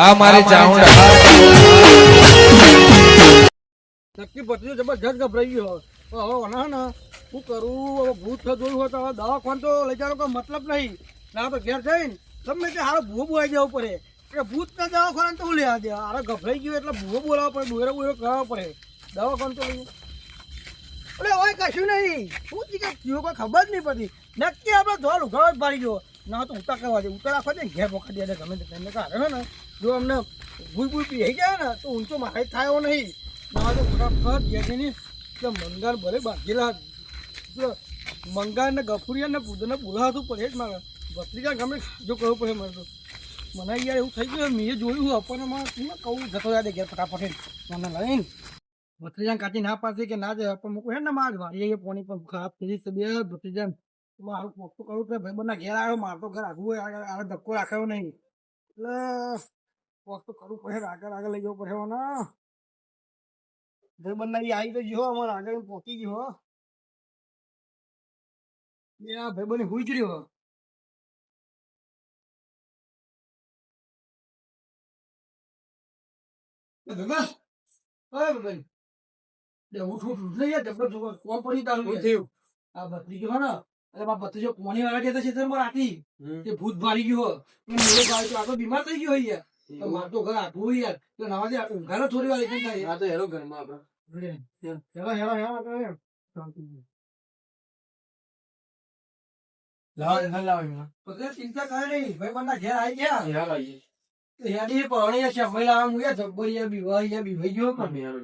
આ મારી ચાઉંડા નક્કી પતરી જબરજસ્ત ગભરાઈ ગયો હવે. હવે વના ને શું કરું? હવે ભૂત થયું જોયું હોય તો હવે દવાખાન તો લઈ જવાનો કોઈ મતલબ નહીં. ના તો ઘેર જઈને ગમે તે હારો ભૂવો બોલાઈ જવું પડે. એટલે ભૂત ના દવાખાને તો હું લેવા દે. હારે ગભરાઈ ગયો એટલે ભૂવો બોલાવવો પડે ડોયરો બોયરો કરાવવો પડે. દવાખાન તો લઈ અરે હોય કશું નહીં. શું કે કયો કોઈ ખબર જ નહીં પડતી નક્કી આપણે ધોલ ઉઘાડો જ ભારી ગયો. ના તો ઉતા કરવા દે. ઉતા રાખવા દે ને ઘેર મોકલી દે. ગમે તે તેમને કાઢે ને જો અમને ભૂલ ભૂલ પી ગયા ને, તો ઊંચો મારે થાય એવો નહીં. ના, તો ફટાફટ જેની કે મંગાર ભલે બાંધેલા જો. મંગાર ને ગફુરિયા ને પૂદને બોલાવતું પડે જ મારે. ભત્રીજા ગમે જો કહું પડે મારે તો. મને યાર એવું થઈ ગયું, મેં જોયું આપણને મારે શું કહું? જતો યાદ ઘેર ફટાફટ મને લઈને. ભત્રીજા કાચી ના પાડતી કે ના જાય, પણ મૂકું હે ને માર વાળી એ પોણી પણ ખરાબ થઈ જશે બે. ભત્રીજા મારું પોક તો કરું કે ભાઈ બંને ઘેર આવ્યો મારતો ઘર આગું હોય આગળ આગળ ધક્કો રાખ્યો નહીં. એટલે પોક તો કરવું પડે આગળ આગળ લઈ જવું પડે ના. ભાઈ બંને આવી તો ગયો અમારે આગળ પહોંચી ગયો હો. બે આ ભાઈ બની હુઈ જ રહ્યો દાદા ભગવાન લે ઉઠ ઉઠ ઉઠ લઈ જા જબર પડી તારું થયું? આ બત્રી ગયો ને એટલે મારા ભત્રીજો કોની વાળા જતા છે તો ભૂત ભારી ગયો મેળો આ તો બીમાર થઈ ગયો યાર તો ઘર આટલું યાર. તો નવા દે ઊંઘાનો થોડી વાર એટલે થાય. આ તો હેરો ઘરમાં આપડે હેલો. હેલો હેલો હેલો લાવ એના લાવ એના. પગલે ચિંતા કરે નહીં. ભાઈ બંધા ઘેર આવી ગયા. યાર આઈએ. હેડી પરણી છે મહિલા આમ ગયા બીવાયા બીવાઈ ગયો અમે યાર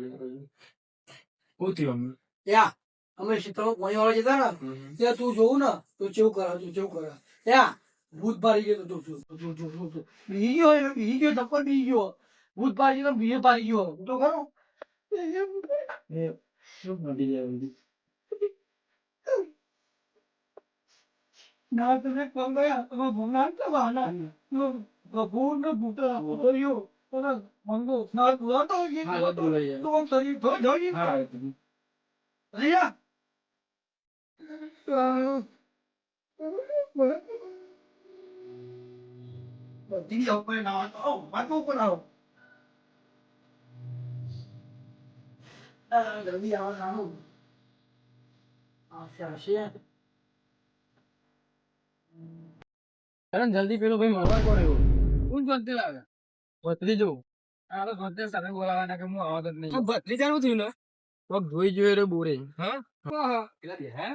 શું થયું યા અમે શીતળો પોણી વાળા જતા ને ત્યાં તું જોવું ને. તો ચેવું કરા તું ચેવું કરા. યા ભૂત ભારી ગયો તો તું જો જો જો જો બી ગયો એ બી ગયો ધક્કો બી ગયો ભૂત ભારી ગયો બીજો ભારી ગયો તો ખરો એ શું નડી જાય ના તમે ભૂના તો વાના ભૂત ને ભૂત ઓલા મંગો ના ભૂલા તો ગઈ હા બોલાય તો શરીર ધોઈ ધોઈ હા રિયા બધી જાવ પર ના આવો વાતો પર આવો આ જલ્દી આવો આવો આ શાશે અરે જલ્દી પેલો ભાઈ મળવા કોણ આવ્યો કોણ જોતે લાગે બત્રી જો આ તો સોતે સાથે બોલાવાના કે હું આવતો જ નહીં ભત્રીજાનું થયું ને પગ ધોઈ જોઈએ રે બોરે હા કેટલા દે હે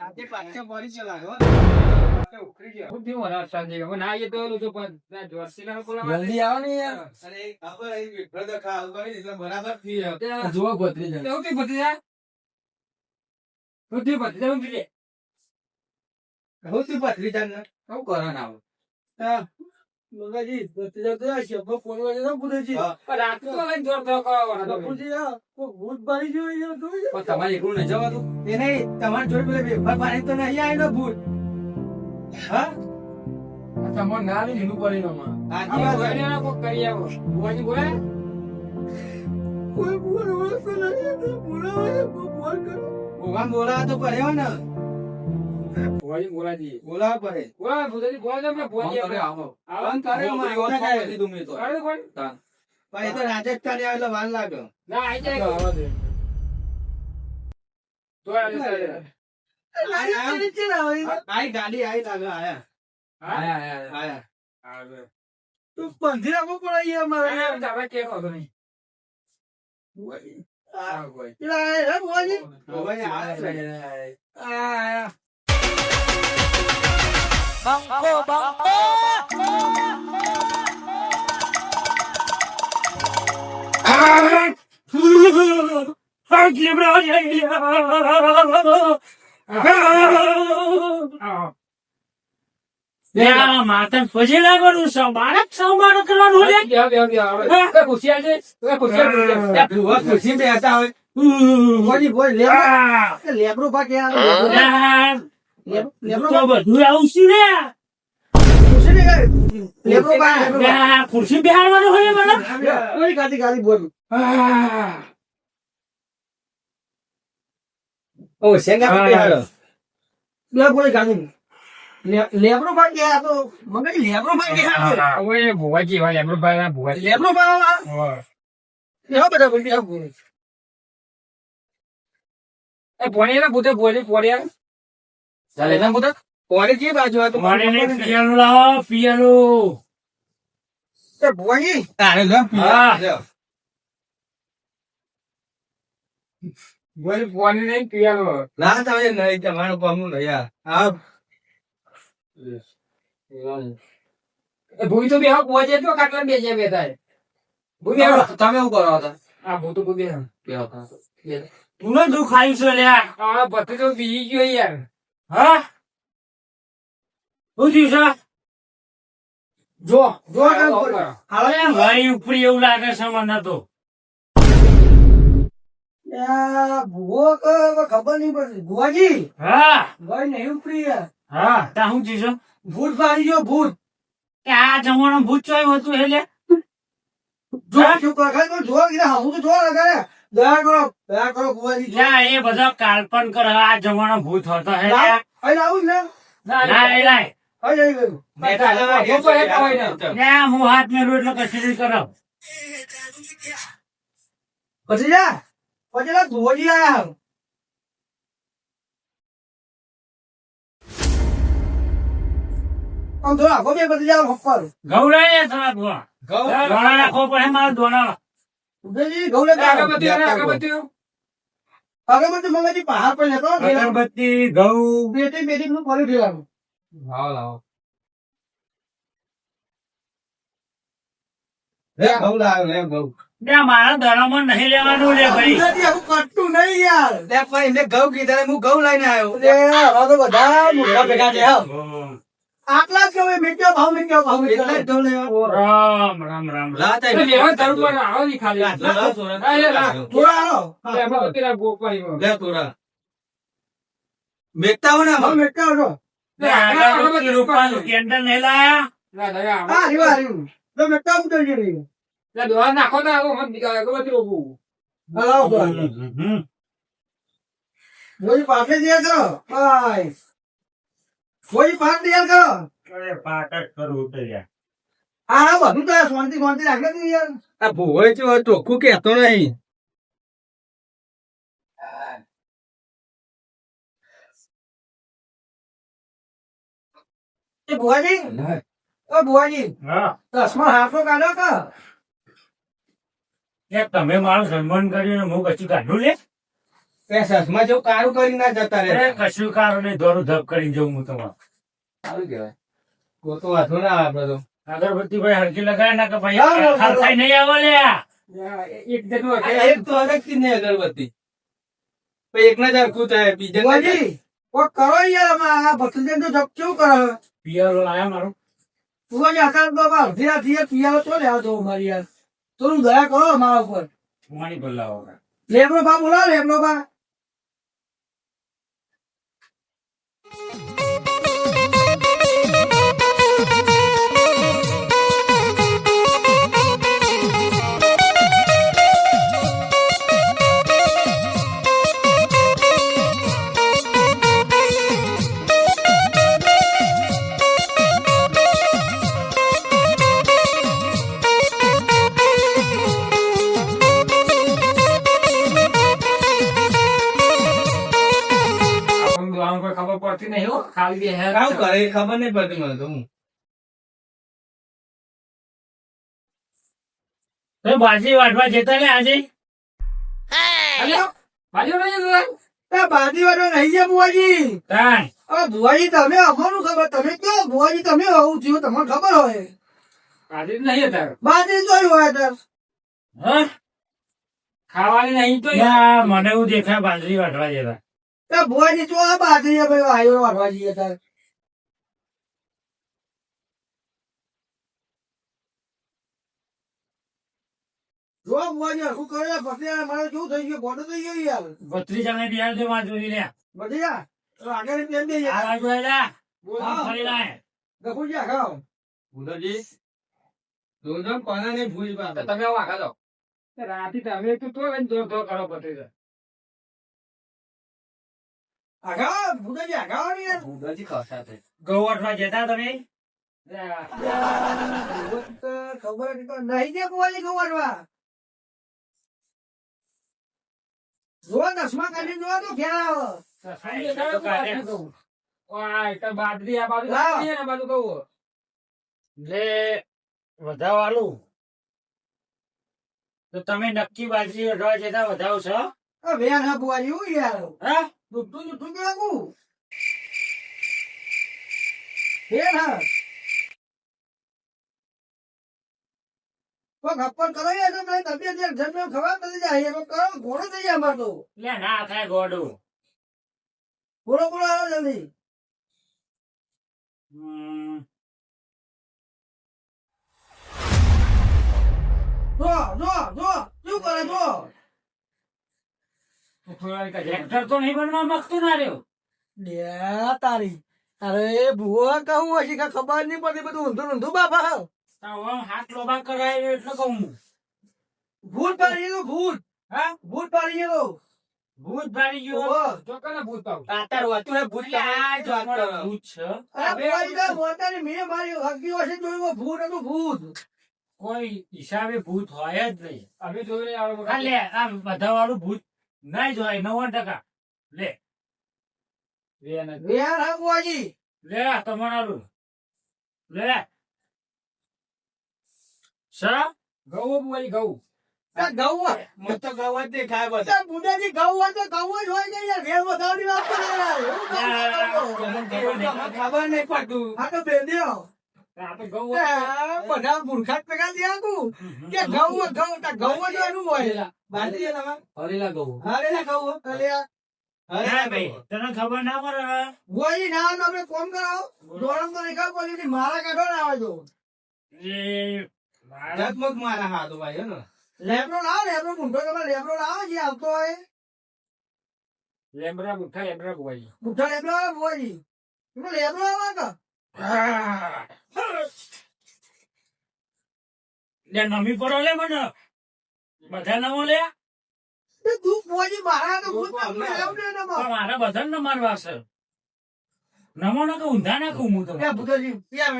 આજે પાછે પડી છે જલ્દી આવો ને યાર. ભત્રીજા. શું હા મગાજી ભત્રીજા? તો આ શબ્દ ફોન વાગે ના પૂછે રાત તો લઈને જોર તો કરવાનો. કોઈ ભૂત અહીંયા તો તમારે એકલું નહીં જવાતું એ નહીં તમારી જોડે પેલા વેફર પાણી તો નહીં આવેલો ભૂત? હા? તમારે ના આવી ઢીલું પડી નો કોક કરી આવો. કોઈ બોલાવે બોલ કરો. ભગવાન બોલાવા તો પડે ને. બોલાજી બોલાજી. બોલાવા પડે. બોલા ભૂતાજી ફોન આવો. આવો. આવો. ફોન કરે થાય. લીધું મેં તો. તો કોણ? પણ એ તો રાજસ્થાન લાગ્યો ના આઈ જાય. આવા તો. આઈ ગાડી આઈ લાગે આયા આયા, આયા, આયા. તું પંથી રાખવું પડે મારે તમે કે કહો નહીં. હા, કોઈ. પેલા આયા હે ભુવાજી? હવે આ છે. આ આયા. માતા પછી લાગવાનું કરવાનું ખુશી બેસતા હોય ભુવાજી, ભુવાજી, લેબડો- એ લેબડો પા ક્યાં આવે? લેબ- લેબડો તો પા- બધું આવશે ને ખુરશી ને કાંઈ? લેબડો પા, લેબડો પા. આ ખુરશી બેહાડવાનું હોય ગાડી ગાડી બોલ ઓ શેંગા. બે બોલ ગાડી લે- લેબરો ભાઈ ગયા તો મગજ લેબરો ભાઈ ગયા એ ભુવાજી હોય એમનો ભાઈ ના ભુવાજી. લેબરો ભાઈ. એવા બધા ભાઈ એવા ભાઈ. એ પોણી ના ભૂતે ભુવાજી પોણી ચાલે ના ભૂતે? પોણી જે બાજુ મારે પિયાનું લાવો પિયાનું એ ભુવાજી. તારે હા. ભુવાજી પોણી નહીં પીવાનો ના તમે નહીં તમારું પામું નહીં આ એ ભૂઈ તો બે હા પહોંચે તો કાટલા બે જે બે થાય ભૂઈ તમે શું કરો હતા આ ભૂત તો બે બે. તું ને તું ખાઈ છો લ્યા આ પતિ તો બીજી ગયો યાર. હા? શું થયું છે? જો જો. હાલો અરે ભાઈ ઉપરી એવું લાગે છે મને તો. ભુવો ખબર નહીં પડતી. ભુવાજી હા. ભાઈ નહીં ઉપડી હા તા શું થયું ભૂત ભારી ગયો ભૂત. આ જમાનો ભૂત ચોય હતું એટલે? જો શું કરે? હું તો જોવા લગાડે. દયા કરો દયા કરો ભુવાજી. લ્યા એ બધા કાલ્પન કરે આ જમાનો ભૂત હતો હે ને લાય હાથ મેળવું એટલે કશું કરો પછી જા. પછી લા ભુવાજી આયા આમ થોડા આગો બે પછી જાઓ ઉપર ગૌરાય થોડા ધોવા ધોણા રાખવો પડે મારે લેતા આવો. અગરબત્તીઓ ને અગરબત્તીઓ. અગરબત્તી મંગાજી પહાડ પર લેતો અગરબત્તી ઘઉં બેટી બેટી નું ફરી દેવાનું લાવો, લાવો. લે ઘઉં લાવ્યો ઘઉં લ્યા મારા દરામાં નહીં લેવાનું લે ભાઈ. નહીં યાર. લે પણ એને ઘઉં કીધા હું ઘઉં લઈને આવ્યો. લે, હવે તો બધા મૂર્ખા ભેગા છે આટલા જ કેવું મેક્યો ભાવ ભાવ એટલે જ મેક્યો રામ લા લેવા આવો ખાલી. લા. લા. લે, લે ને લે, કેન્ડલ લાયા? લે, દયા. રીવા રીવું તો ઉતરી ગઈ લે, kau nak kau mesti kau kau mesti હલાવો Kalau kau. બોલી પાટે તૈયાર કરો બાય બોલી પાટ તૈયાર કરો અરે પાટ જ કરું ઉતર્યા આ હા બધું તો શાંતિ શાંતિ રાખે તું યાર આ ભૂવો ચો ચોખ્ખું કહેતો નહીં એ ભુવાજી ઓ ભુવાજી હા ચશ્મા હાથો કાઢો કે લે, તમે મારું સન્માન કરીને હું કશું કાઢું લે? તે સસમા જેવું કારું કરી ના જતા રે. કશું કારણ નહીં દોરું ધપ કરીને જવું હું તમારું. સારું કહેવાય. ગોતો વાંધો ના આપડે તો. અગરબત્તી ભાઈ હરકી લગાય ના કે ભાઈ હા, હા, હા. હરખાઈ નહીં આવે લે, એક એક તો અલગથી નહીં અગરબત્તી. પછી એકના જ હરખું થાય બીજા કોઈ કરો યાર આમાં આ ભત્રીજાને તો જપ કેવું કરે? પિયરો લાયા મારું. તું આકાશ બાબા અડધી રાત પિયારો છો લેવા તો મારી યાર? થોડું દયા કરો મારા ઉપર. પાણી ભાવ લેબરો બા બોલાવો લેબરો બા. નહીં બે હેર કામ કરે ખબર નહીં પડતી મને તો હું. તો બાજી વાટવા જતા ને આજે? બાજુ? એ બાજી વાટવા નહીં ભુવાજી તાણ હવે ભુવાજી તમે અમારું ખબર તમે કયો? ભુવાજી તમે આવું થયું તમને ખબર હોય. બાજી નહીં હતા. બાજી જોઈ હોય હતા હા? ખાવાની નહીં તો ના, મને એવું દેખાય બાજરી વાટવા જતા એ ભુવાજી જો આ બાજી છે ભાઈ આયો વાળવા જઈએ તાર. જો ભુવાજી હરખું કરે પછી મારે કેવું થઈ ગયું? ગોડો થઈ ગયો યાર. ભત્રીજાને બિહાર દે જોઈ લે. બધી યાર આગળ પ્લેન દે આ બાજુ આયલા. બોલ. ફરી લાય. ગફુજી ખાઓ ભૂલોજી જોજો ને કોના નહીં ભૂલ તો પાડે. તમે આવો આગળ જાઓ. રાતે તમે તો તો દોર દોર કરો બધે ગોવટમાં જતા તમે? ખબર નહીં દે ભુવાજી ગોવાડવા જોવા દસમા કાઢી જોવા તો તમે નક્કી બાજરી અઢવા જતા વધાવ છો વેર હા ભુવાજી હું યાર. હા? જુઠ્ઠું જુઠ્ઠું કેવાકું વેર હા. કોક અપ્પર કરો યાર તો મારી તબિયત યાર જન્મ ખબર નથી જાય યાર કરો ઘોડો થઈ જાય અમાર તો. એટલે ના થાય ગોડું. ઘોડો ઘોડો આવો જલ્દી. જો જો જો શું કરે જો. ટ્રેક્ટર તો નહીં બનવા માંગતું ના રહ્યો. લે તારી અરે ભૂવો કહું હશે કે ખબર નહીં પડતી બધું ઊંધું ઊંધું બાપા હાથ લોબા કરાય એટલે કહું ભૂત પાડી ગયેલું ભૂત. હા? ભૂત પાડી ભૂત ભારી ગયો. ઓહો. ચોક્કસને ભૂત આ જ અમારો ભૂત છે. અરે ભુવાજી તો મોટાની મેં મારી હગી હશે જોયું ભૂત હતું ભૂત. કોઈ હિસાબે ભૂત હોય જ નહીં. અમે જોઈને લે આ બધા વાળું ભૂત નહીં જોઈ નવ્વાણું ટકા. લે. જ. લે તમારું લે સા ઘઉં બુવાજી ઘઉં. આ ઘઉં હોય. આ બુધાજી ઘઉં હોય તો ગૌ જ હોય ને યાર વેર વાત કરે? યાર નહીં પડતું. આ તો બેંદ્યો. બધા મૂર્ખાત ભેગા થયા આખું. કે હોય, ઘઉં. તો ઘઉં જ એનું હોય. હરેલા. ઘઉં. અરે અલ્યા, ના ભાઈ તને ખબર ના પડે? ભુવાજી ના તો આપણે કોમ કરાવો. દોડમ તો રેખા પોલીસ મારા કાઢો ના આવે તો. એ મારા લેબ્રો લાવો લેબ્રો મૂંઢો તમારે લેબ્રો લાવો જે આવતો હોય. Lambda મુઠ્ઠા lambda બુવાજી. મૂઠો લેબરો ભુવાજી લેબરો આવે તો લે નમી પડો લે મને. બધા નમો લે. મારા લેવું બધા ને મારવા છે. નમો ને ઊંધા નાખું હું તો. એ ભૂતજી યાર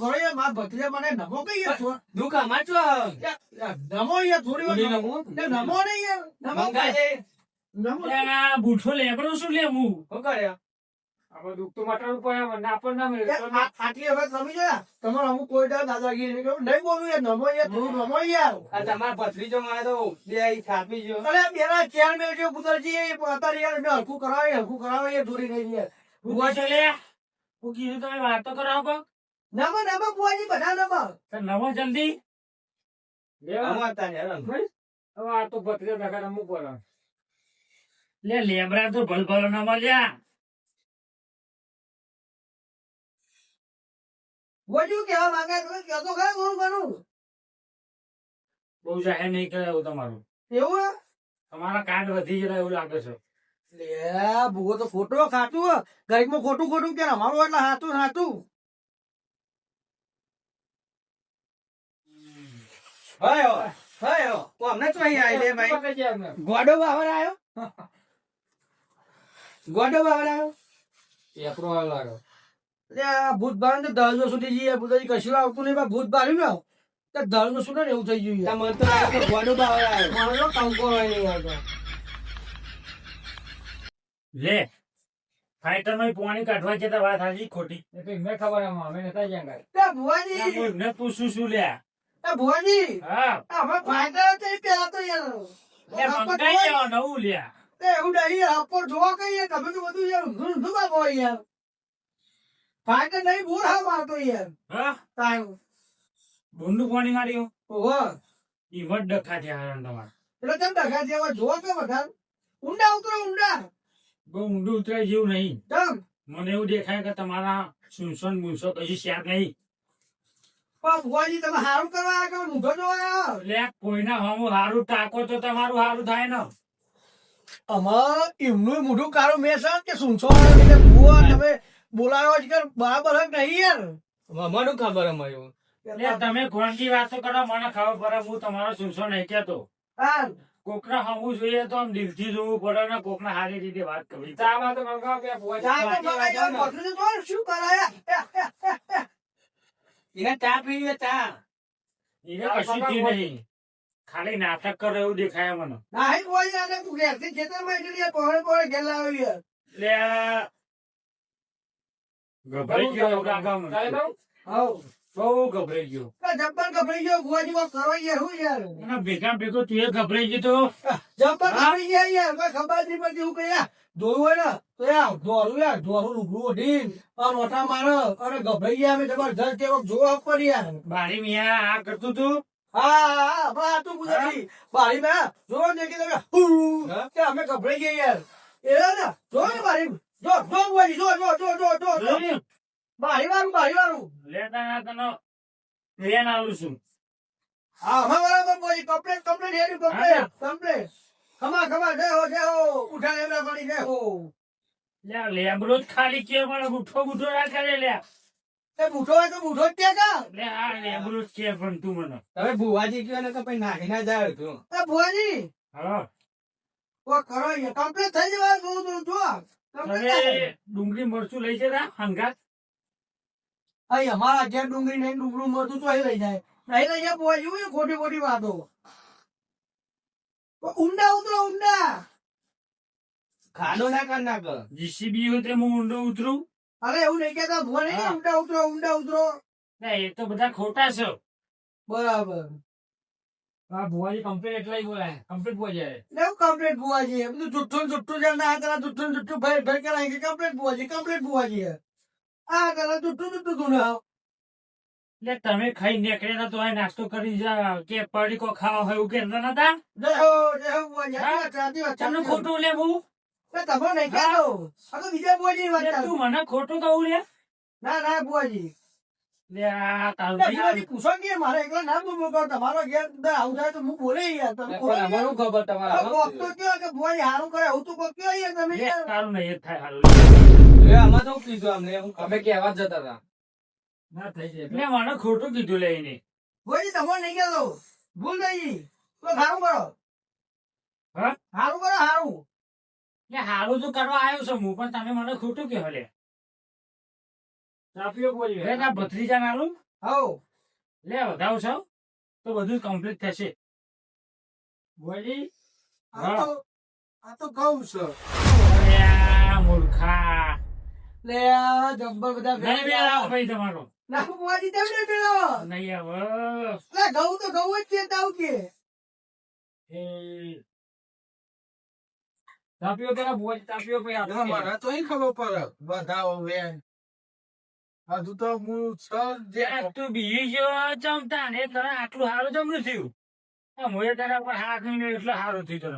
ખરો મારા ભત્રીજા મને નમો કઈ છો? યાર, નમો યાર થોડી વાર નમો. નહીં નમો આ લેબડો શું લે હું? આપણે દુઃખ તો મટાડવું પડે ના પણ ના મળે. યાર, આ- આટલી હવે તમે ગયા તમારે અમુક કોઈ દર દાદાગીરી નહીં નહીં બોલું યાર નમો યાર થોડું નમો યાર અરે પેલા ચેર મેં જે પુત્રજી એ અત્યારે યાર મેં હલકું કરાવે હલકું કરાવે એ દોરી નહીં યાર ઊભા છે લે હું કીધું તમે વાત તો કરાવો. નમો નમો બુઆજી બધા નમો તો નમો જલ્દી આ તો ભત્રીજા ભેગા રમવું પડે. લે લેબરા તો ભલ ભલ નમો લ્યા કેવા માંગે તમે કહો તો ખરા થોડું ઘણું બહુ જાહેર નહીં કરે એવું તમારું. એવું તમારા કાર્ડ વધી જતા એવું લાગે છે. લે ભૂવો તો ખોટું ખાતું ગરીબમાં ખોટું ખોટું કે અમારું એટલે હાથું હાથું પકડી જાય અમને. ગોડો બાવર આવ્યો? ગોડો બાવર આવ્યો? એકરો આવ્યો. લાગ્યો. લે આ ભૂત બાર ને દળનો સુધી જઈએ ભૂતાજી કશું આવતું નહીં પણ ભૂત બાર્યું ને તો દળનો શું ને એવું થઈ ગયું યાર. મારો કંકો હોય નહીં આવતો લે ફાઈટરમાં પાણી કાઢવા જતા વાત હાજી ખોટી. એ ખબર અમે નતા જ્યાં ગાય. એ ભુવાજી ના, પૂછું શું લ્યા એ ભુવાજી હા. અમે તો પેલા તો યાર. મંગાઈ નવું લ્યા એવું નહીં અપર જોવા કઈ તમે તો બધું યાર ઊંધું ઊંધું બાબો યાર. ફાયદા નહીં બોર હા મારતો યાર. હા? તારું બુંડું પાણી ગાડીઓ ઓહો. ઈ વડ ડખા છે હારા તમાર. એટલે કેમ ડખા છે હવે જો કે વધાર. ઊંડા ઉતરો ઊંડા. બહુ ઊંડું ઉતરાય જેવું નહીં. તમ મને એવું દેખાય કે તમારા સુનસન મૂનસો કશું શેર નહીં. પણ ભુવાજી તમે સારું કરવા આવ્યા કે મૂંઘો જોવા આવ્યા? એટલે કોઈના હમ હારું ટાકો તો તમારું હારું થાય ને. અમાર એમનું મોઢું કાળું મેં છે કે સુનસો તમે બોલાયો છે કે બરાબર હક નહીં યાર? એટલે તમે કોણથી વાતો કરો મને ખબર પડે હું તમારો સુસો નહીં કેતો હા કોકના હમું જોઈએ તો આમ દિલથી જોવું પડે ને કોકના સારી રીતે વાત કરવી ચામાં તો મંગાવો કે ને. શું કરાયા એને ચા પીવે ચા. એને કશું થયું નહીં. ખાલી નાટક કરે એવું દેખાય મને. નાહી કોઈ આને તું ઘેરથી ખેતરમાં એટલી પહોળે પહોળે ઘેર લાવી યાર. આ ગભરાઈ ગયો એવું લાગે બહુ? ગભરાઈ ગયો. આ જબ્બર ગભરાઈ ગયો ગુવાજી માં કરવા યાર હું યાર? ના ભેગા ભેગો તું એ ગભરાઈ ગયો તો. જબ્બર ગભરાઈ ગયા યાર કોઈ ખબર નહીં પડતી હું કઈ યાર ને તો યાર દોરું યાર દોરું રૂબરૂ ઓઢીન અને ઓટા મારે અને ગભરાઈ ગયા અમે જબરજસ્ત એવો જોવા પડી યાર. બારી મિયા આ કરતું તું? હા આ તું ગુજરાતી બારી માં જો ને કે તમે અમે ગભરાઈ ગયા યાર. એ ને જો ને બારી. જો જો ભુવાજી જો જો જો જો જો જો. બારી વાળું બારી વાળું. લેતા ના તને. લેન આલું છું. હા હા બરાબર બોલી. કમ્પ્લેટ કમ્પ્લેટ હેરી કમ્પ્લેટ કમ્પ્લેટ ખમા ખમા જય હો જય હો. ઉઠા લેવડા પડી જય હો. લે લેબરો જ ખાલી કે મને બુઠો બુઠો ના કરે લે. એ બુઢો હોય તો બુઢો જ ત્યાં કા લે આ લેબરો જ કે પણ તું મને. હવે ભુવાજી કયો ને તો પછી નાખી ના જાય તું. એ ભુવાજી હા. ખરો કરો કમ્પ્લેટ થઈ જવા જો જો જો. તમે ડુંગળી મરચું લઈ જતા હંગાત. અહીં અમારા ઘેર ડુંગળી નહીં ડુંગળું મરચું તો લઈ જાય. નહીં લઈ જાય ભુવાજી હું ખોટી ખોટી વાતો. ઊંડા ઉતરો ઊંડા. ખાડો ના કર નાખ જીસીબી હોય તે હું ઊંડો ઉતરું. અરે એવું નહીં કેતા ભુવાની હા. ઊંડા ઉતરો ઊંડા ઉતરો. ને એ તો બધા ખોટા છે. બરાબર. આ ભુવાજી કમ્પ્લીટ એટલા બોલાય. કમ્પ્લીટ ભુવાજી લેવું કમ્પ્લેટ ભુવાજી? બધું જુઠ્ઠું જુઠ્ઠું છે ના કરા જુઠ્ઠું જુઠ્ઠું ભાઈ ભાઈ કરાય કે કમ્પ્લેટ ભુવાજી કમ્પ્લેટ ભુવાજી આ કરા જુઠ્ઠું જુઠ્ઠું તું ના. એટલે તમે ખાઈ નીકળ્યા તો આ નાસ્તો કરી જા. કે પડીકો ખાવા હોય એવું કેતા નતા જય હો જય હો ભુવાજી. તમને ખોટું લેવું તમે નહીં. આ તો બીજા ભુવાજીની વાત તું મને ખોટું કહું લે. ના ના ભુવાજી. મારે એકલા ના બોલવું કહો તમારો અંદર આવું થાય તો હું બોલે યાર. તમે ખબર તમારા તો કયો કે ભાઈ હારું કરે આવું તો કયો યાર તમે લે, નહીં જ થાય હારું. એ આમાં તો કીધું અમને હું અમે કહેવા જ જતા હતા. ના થઈ જાય. મેં મને ખોટું કીધું લે એને. ભુવાજી તમે નહીં કહેતો. ભૂલ થઈ તો હારું કરો. હા? હારું કરો હારું. લે સારું તો કરવા આવ્યો છું હું પણ તમે મને ખોટું કહો લે. ના ભત્રીજા નાલું હો લે વધાવ છો. તો બધું કમ્પ્લીટ થશે. આ તો કહું છું. મૂર્ખા. લે જબ્બર બધા નહીં ભાઈ તમારો. ના બોલી તેમ નહીં નહીં હવે લે ઘઉં તો ઘઉં જ છે તાવ કે. એ. ચાપીઓ પેલા બોલ પછી ના, આપો. તો અહીં ખબર પડે. બધાઓ વેન હજુ તો હું છ જે તું બીજી ગયો જમતા ને તને આટલું સારું જમનું થયું. આ મોએ તારા પર હાથ નહીં એટલે સારું થયું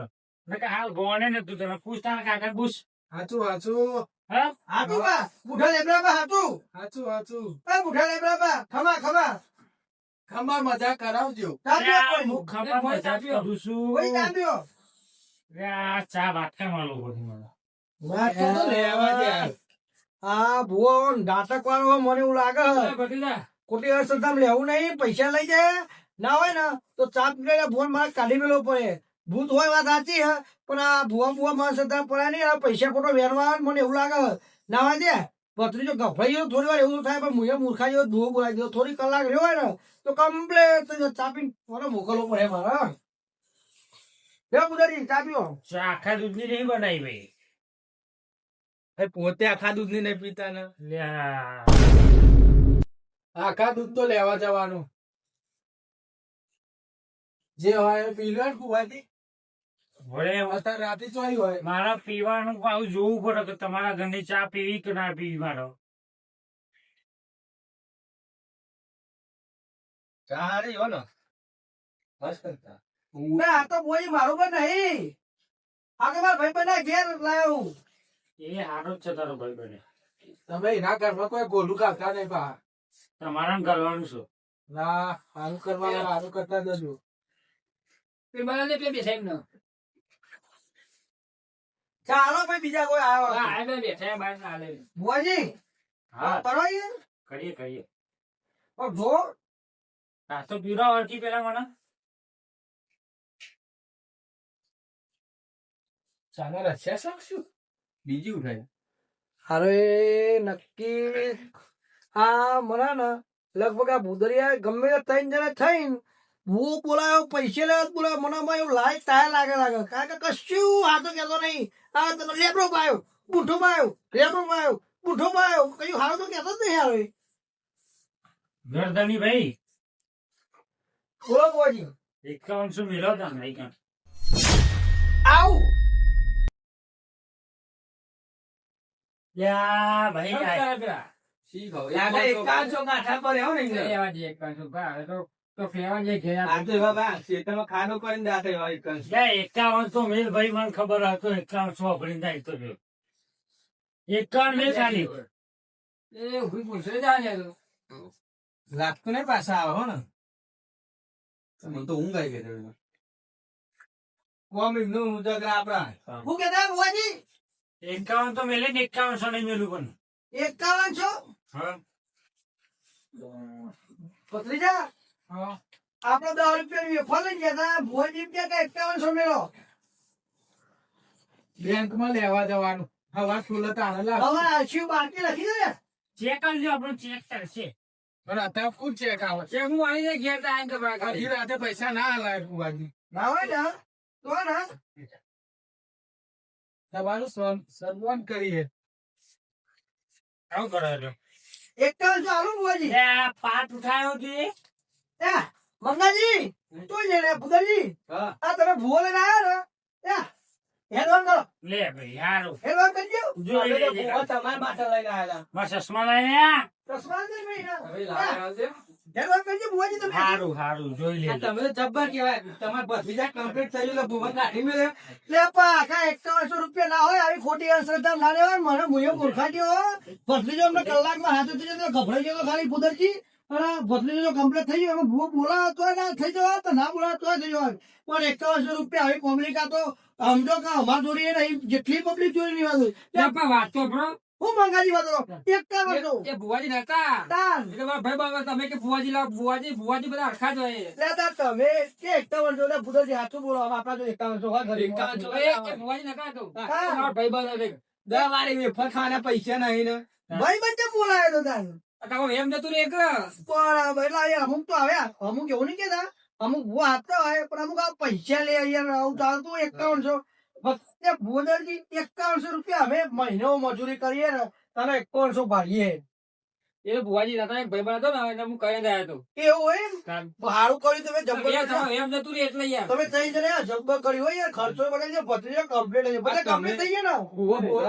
તને. કે હાલ ગોણે ને તું તને પૂછ તારા કાકા પૂછ. હાચું હાચું. હા? હાચું બા બુઢા લેબડા બા હાચું. હાચું હાચું. એ બુઢા લેબડા બા ખમા ખમા. ખમા મજા કરાવજો. હું ખમા મજા. કરું છું. કોઈ આ ચા વાટકા મળો બધી મને. વાત તો લેવા દે. આ ભુવો નાટક વાળો મને એવું લાગે. ખોટી અસરધામ લેવું નહીં પૈસા લઈ જાય. ના હોય ને તો ચાપ પીને ફોન મારે કાઢી મેળવો પડે. ભૂત હોય વાત સાચી હે પણ આ ભુવા ભુવા મારા સદ્ધામ પડ્યા નહીં આ પૈસા ખોટો વેરવા મને એવું લાગે. ના હોય દે ભત્રીજો ગભરાઈ ગયો થોડી વાર એવું થાય પણ મુએ મૂર્ખા જેવો ધુઓ બોલાઈ ગયો થોડી કલાક રહ્યો હોય ને તો કમ્પ્લેટ ચાપી મને મોકલવો પડે મારા લે બુધાજી ચાપ્યો આખા દૂધની નહીં બનાવી ભાઈ. પોતે આખા દૂધની નહીં પીતા ને. આખા દૂધ તો લેવા જવાનું. જે હોય પી લો કુવાથી. અત્યારે રાતે ચોઈ હોય મારા પીવાનું આવું જોવું પડે કે તમારા ઘરની ચા પીવી કે ના પીવી મારો. ચારે હો ને. બસ કરતા. ના આ તો બોલી મારું પણ નહીં. આગળ મારા ભાઈ બના ઘેર લાવ્યો હું. એ હારો જ છે તારો ભાઈ બને તમે એના ઘરમાં કોઈ ગોલું કાઢતા નહીં બા. તમારા કરવાનું છે ના હારું કરવાનું સારું કરતા જજો એ બનાવીને પેલા બેઠા ચાલો ભાઈ બીજા કોઈ આવ્યો હા બે બેઠા બહાર ના હાલે. ભુવાજી હા. પરવાઈ કરીએ કરીએ. પણ જો. પીવડાવો અડધી પેલા મને. ચાના રસ્યા શકશું બીજી ઉઠાય. અરે નક્કી. આ મને ને લગભગ આ ભૂદરિયા ગમે ત્રણ જણા થઈને ભૂ બોલાયો પૈસે લેવા બોલાયો. મને આમાં એવું લાય તાય લાગે લાગે. કારણ કે કશું આ તો કહેતો નહીં. આ તો લેબરો પાયો બુઠો પાયો લેબરો પાયો બુઠો પાયો. કયું હારું તો કહેતો જ નહીં આવે ગરદની ભાઈ બોલો બોજી. એકાવનસો મેળો નહીં કાં આવું. યા ભાઈ આ શી લાગે એકાંશો ગાંઠા પર આવો ને એમને. લેવા એકાંશો. ભા, તો તો ફેવા જઈ ગયા. આ તો એવા ખેતરમાં ખાનો કરીને દાંતે એવા એકાંશો. યા એકાવનસો મેલ ભાઈ મને ખબર હતો એકાવનસો વાપરીને જાય તો જો એકાવન મેલ ખાલી. એ ઊભી પૂછે તો. લાગતું નહીં પાછા આવે હો ને? મને તો ઊંઘ આવી ગઈ હતી. કોમ એમનું ઉજાગરા આપણા હું. બુવાજી? એકાવન તો મેલે ને એકાવનસો નહીં મેલું પણ. એકાવન છો હા. આપડે દસ રૂપિયા વેફર લઈ ગયા હતા ભોજ રૂપિયા એકાવનસો મેળો બેંકમાં લેવા જવાનું. હવા ખુલ્લે તાણે લાવ હવે આશી બાકી લખી દે ચેક કરજો આપણું ચેક કરશે. પણ અત્યારે ફૂલ ચેક આવે છે. હું આવીને ઘેર તો આવીને રાતે પૈસા ના હલાય ફુવાજી ના હોય ને તો ના. તમારું સન્માન કરીએ. આવું કરો છો એકાવનસો ચાલુ બોજી એ પાટ ઉઠાયો છે. એ મંગાજી તો છે રે હા. આ તમે ભૂલ લઈને આવ્યા ને એ હેડવાન કરો. લે ભાઈ હારું. હેડવાન કરજો જો એ તમારા માટે લઈને આયા મારા ચશ્મા લઈને. ચશ્મા દે ભાઈ. હવે ના. લાવે આવજે. હેડવાન કરજો ભુવાજી તમે હારું હારું જોઈ આ તમે તો જબ્બર કહેવાય. તમારે ભત્રીજા complete થયું એટલે ભૂવા કાઢી મેલે. લે પા આખા રૂપિયા ના હોય આવી ખોટી અંશ્રદ્ધા ના લેવાય મને મુયો મૂર્ખા ગયો ભત્રીજો અમને કલાકમાં હાથ થઈ જતો ગભરાઈ જતો ખાલી પુદરજી અને ભત્રીજો કમ્પ્લીટ થઈ ગયો એમાં ભૂવો બોલાવો તો ના થઈ જવા તો ના બોલાવો તો થઈ જવા પણ એકાવનસો રૂપિયા આવી કોમલિકા તો સમજો કે અમાર જોડી નહીં જેટલી પબ્લિક જોઈ નહીં વાતું તો હું મંગાજી વાતો એકાવનસો એ ભુવાજી નતા તાન. એટલે મારા ભાઈ બાબા તમે કે ભુવાજી લાવ ભુવાજી ભુવાજી બધા હરખા જ હોય. લેતા તમે કે એકાવનસો એટલે પુદરજી હાથું બોલો આપણા તો એકાવનસો હોય ઘરે. એકાવનસો. એ એ ભુવાજી નતા તો? મારા ભાઈ બાબા દસ વાળી વેફર પૈસા નહીં ને. ભાઈ બંધ બોલાયો તો તાન? એમ જતું રે એક. પણ એટલે અમુક તો આવ્યા અમુક એવું નહીં કેતા અમુક ભૂ આપતા હોય પણ અમુક આ પૈસા લે અહીંયા આવું ચાલતું એકાવનસો વખતે ભૂદરજી એકાવનસો રૂપિયા અમે મહિનો મજૂરી કરીએ ને તને એકાવનસો ભાડીએ એ ભુવાજી નતા ભાઈ બના હતો ને હું કહી આવ્યો હતો. એવું હોય ભાડું કર્યું તમે જબ્બર એમ જતું રે એટલે યાર. તમે થઈ જને જબ્બર કર્યું હોય યાર ખર્ચો બને છે ભત્રીજો કમ્પ્લીટ છે બધા કમ્પ્લીટ થઈ ગયા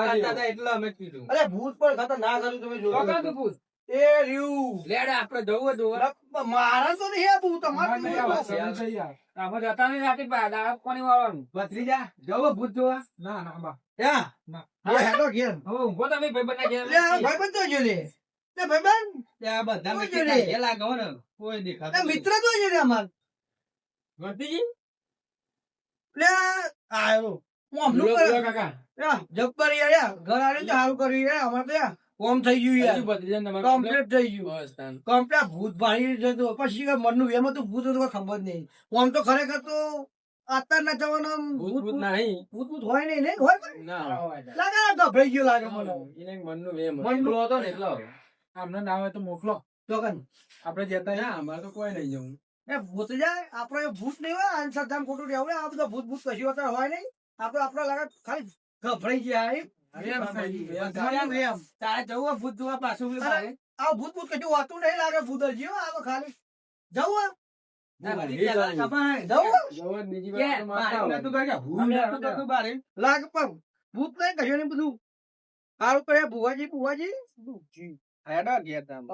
ને. એટલે અમે કીધું. અરે ભૂત પણ ખાતા ના કર્યું તમે તો જોયું પૂછ. એ રહ્યું લેડ આપણે જવું હતું મારા તો નહીં આ તમારે અમારે નહીં આવવાનું. નહીં. સમજ થઈ જાય. આમાં જતા નહીં રાતે દાડા પાણી વાળવાનું ભત્રીજા જવો ભૂત જોવા ના ના બા ત્યાં હવે હેડો ઘેર હવે ઊંઘો તમે ભાઈ બના ઘેર. લે આ ભાઈબંધ જો લે લે ભાઈબંધ ત્યાં બધા કોઈ મેં જોડે. એ લાગે ને કોઈ મિત્ર તો જો અમાર? લે આયો હું હમલું લો, કરે કાકા. જબ્બર યાર ઘર આવીને તો સારું કરી યાર અમારે તો યાર કોમ થઈ ગયું યાર. કમ્પ્લીટ થઈ ગયું. કમ્પ્લીટ ભૂત ભાઈ જતો પછી કે મનનું એમાં તો ભૂત હતું ખબર નહીં. આમ તો ખરેખર તો અત્યારના જમાના ભૂત ભૂત નહીં. ભૂત ભૂત હોય નહીં હોય ના. લાગે ગયો લાગે મને. એને મનનું વેમ મનનું હતો ને એટલો. આમને ના હોય તો મોકલો. જોગન આપણે જતા ના અમારે તો કોઈ નહીં જવું. એ ભૂત જાય આપણે ભૂત નહીં હોય અંધશ્રદ્ધામાં ખોટું રહેવું આ બધા ભૂત ભૂત કશું અત્યારે હોય નહીં. આપડે આપડે લાગે ખાલી ગભરાઈ ગયા ગયું. તારે જવું ભૂત જોવા પાછું આ ભૂત ભૂત કશું હોતું નહીં લાગે આ ખાલી. જવું. લાગે પણ. ભૂત નહીં કશું નહીં બધું. સારું કહે ભુવાજી ભુવાજી. હેડો ઘેર તમે.